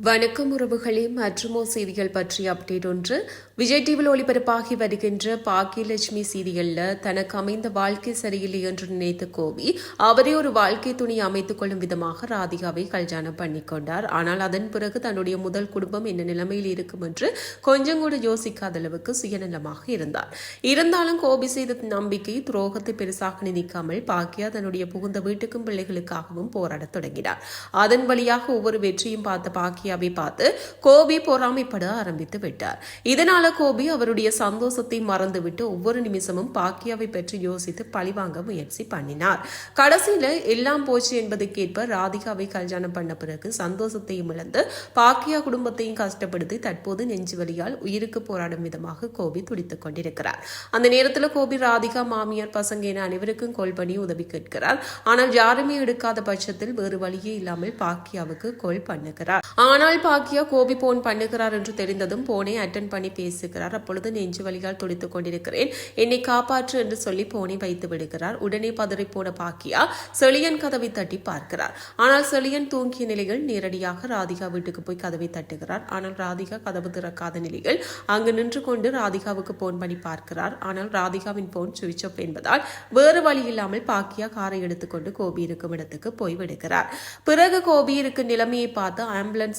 வணக்கம் உறவுகளே மற்றுமோ செய்திகள் பற்றிய அப்டேட் ஒன்று. விஜய் டிவியில் ஒளிபரப்பாகி வருகின்ற பாக்கியலட்சுமி சீரியலில் தனக்கு அமைந்த வாழ்க்கை சரியில்லை என்று நினைத்த கோபி அவரே ஒரு வாழ்க்கை துணி அமைத்துக் கொள்ளும் விதமாக ராதிகாவை கல்யாணம் பண்ணிக்கொண்டார் ஆனால் அதன் பிறகு தன்னுடைய முதல் குடும்பம் என்ன நிலைமையில் இருக்கும் என்று கொஞ்சம் கூட யோசிக்காத அளவுக்கு சுயநலமாக இருந்தார். இருந்தாலும் கோபி செய்த நம்பிக்கை துரோகத்தை பெருசாக நினைக்காமல் பாக்கியா தன்னுடைய புகுந்த வீட்டுக்கும் பிள்ளைகளுக்காகவும் போராடத் தொடங்கினார். அதன் வழியாக ஒவ்வொரு வெற்றியும் பார்த்த பாக்கிய பாக்கியாவை பார்த்து கோபி பொறாமைப்பட ஆரம்பித்து விட்டார். இதனால கோபி அவருடைய சந்தோஷத்தை மறந்துவிட்டு ஒவ்வொரு நிமிஷமும் பாக்கியாவை பற்றி யோசித்து பழிவாங்க முயற்சி பண்ணினார். கடைசியில எல்லாம் போச்சு என்பதற்கேற்ப ராதிகாவை கல்யாணம் பண்ண பிறகு சந்தோஷத்தையும் இழந்து பாக்கியா குடும்பத்தையும் கஷ்டப்படுத்தி தற்போது நெஞ்சு வழியால் உயிருக்கு போராடும் விதமாக கோபி துடித்துக் கொண்டிருக்கிறார். அந்த நேரத்தில் கோபி ராதிகா மாமியார் பசங்க என அனைவருக்கும் கோல் பண்ணி உதவி கேட்கிறார். ஆனால் யாருமே எடுக்காத பட்சத்தில் வேறு வழியே இல்லாமல் பாக்கியாவுக்கு கோல் பண்ணுகிறார். ஆனால் ஆனால் பாக்கியா கோபி போன் பண்ணுகிறார் என்று தெரிந்ததும் போனை அட்டன் பண்ணி பேசுகிறார். அப்பொழுது நெஞ்சு வழியால் துடித்துக் கொண்டிருக்கிறேன். என்னை காப்பாற்று என்று சொல்லி போனை வைத்து விடுகிறார். உடனே பதறி போன பாக்கியா செழியன் கதவை தட்டி பார்க்கிறார். ஆனால் செழியன் தூங்கிய நிலையில் நேரடியாக ராதிகா வீட்டுக்கு போய் கதவை தட்டுகிறார். ஆனால் ராதிகா கதவு திறக்காத நிலையில் அங்கு நின்று கொண்டு ராதிகாவுக்கு போன் பண்ணி பார்க்கிறார். ஆனால் ராதிகாவின் போன் சுவிட்ச் ஆஃப் என்பதால் வேறு வழி இல்லாமல் பாக்கியா காரை எடுத்துக்கொண்டு கோபி இருக்கும் இடத்துக்கு போய் விடுகிறார் பிறகு கோபி இருக்கும் நிலைமையை பார்த்து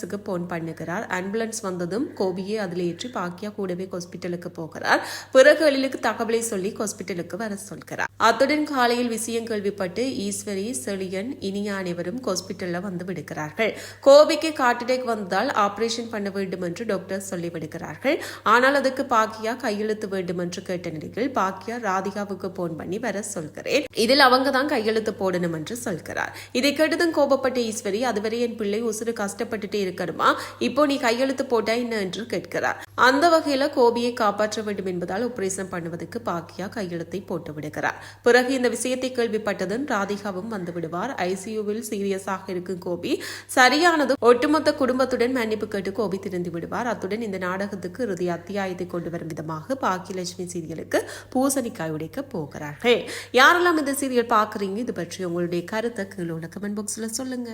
ஆம்புலன்ஸுக்கு போன் பண்ணுகிறார். ஆம்புலன்ஸ் வந்ததும் கோபியை அதில் ஏற்றி பாக்கியா கூடவே ஹாஸ்பிட்டலுக்கு போகிறார். பிறகு எழிலுக்கு தகவலை சொல்லி ஹாஸ்பிட்டலுக்கு வர சொல்கிறார். அத்துடன் காலையில் விஷயம் கேள்விப்பட்டு ஈஸ்வரி செழியன் இனியா அனைவரும் ஹாஸ்பிட்டலில் வந்து விடுகிறார்கள். கோபிக்கு கார்டிடேக் வந்தால் ஆபரேஷன் பண்ண வேண்டும் என்று டாக்டர் சொல்லிவிடுகிறார்கள் ஆனால் அதுக்கு பாக்கியா கையெழுத்து வேண்டும் என்று கேட்ட நிலையில் பாக்கியா ராதிகாவுக்கு போன் பண்ணி வர சொல்கிறேன். இதில் அவங்க தான் கையெழுத்து போடணும் என்று சொல்கிறார். இதை கேட்டதும் கோபப்பட்ட ஈஸ்வரி அதுவரை என் பிள்ளை உசுறு கஷ்டப்பட்டுட்டே இருக்க இருக்கணுமா இப்போ நீ கையெழுத்து போட்டா என்ன என்று கேட்கிறார். அந்த வகையில கோபியை காப்பாற்ற வேண்டும் என்பதால் ஆபரேஷன் பண்ணுவதற்கு பாக்கியா கையெழுத்தை போட்டு விடுகிறார். பிறகு இந்த விஷயத்தை கேள்விப்பட்டதும் ராதிகாவும் வந்து விடுவார். ஐசியூவில் சீரியஸாக இருக்கும் கோபி. சரியானது ஒட்டுமொத்த குடும்பத்துடன் மன்னிப்பு கேட்டு கோபி திருந்தி விடுவார். அத்துடன் இந்த நாடகத்துக்கு இறுதி அத்தியாயத்தை கொண்டு வரும் விதமாக பாக்கியலட்சுமி சீரியலுக்கு பூசணிக்காய் உடைக்க போகிறார்கள். யாரெல்லாம் இந்த சீரியல் பார்க்குறீங்க? இது பற்றி உங்களுடைய கருத்தை கீழே உள்ள கமெண்ட் பாக்ஸில் சொல்லுங்க.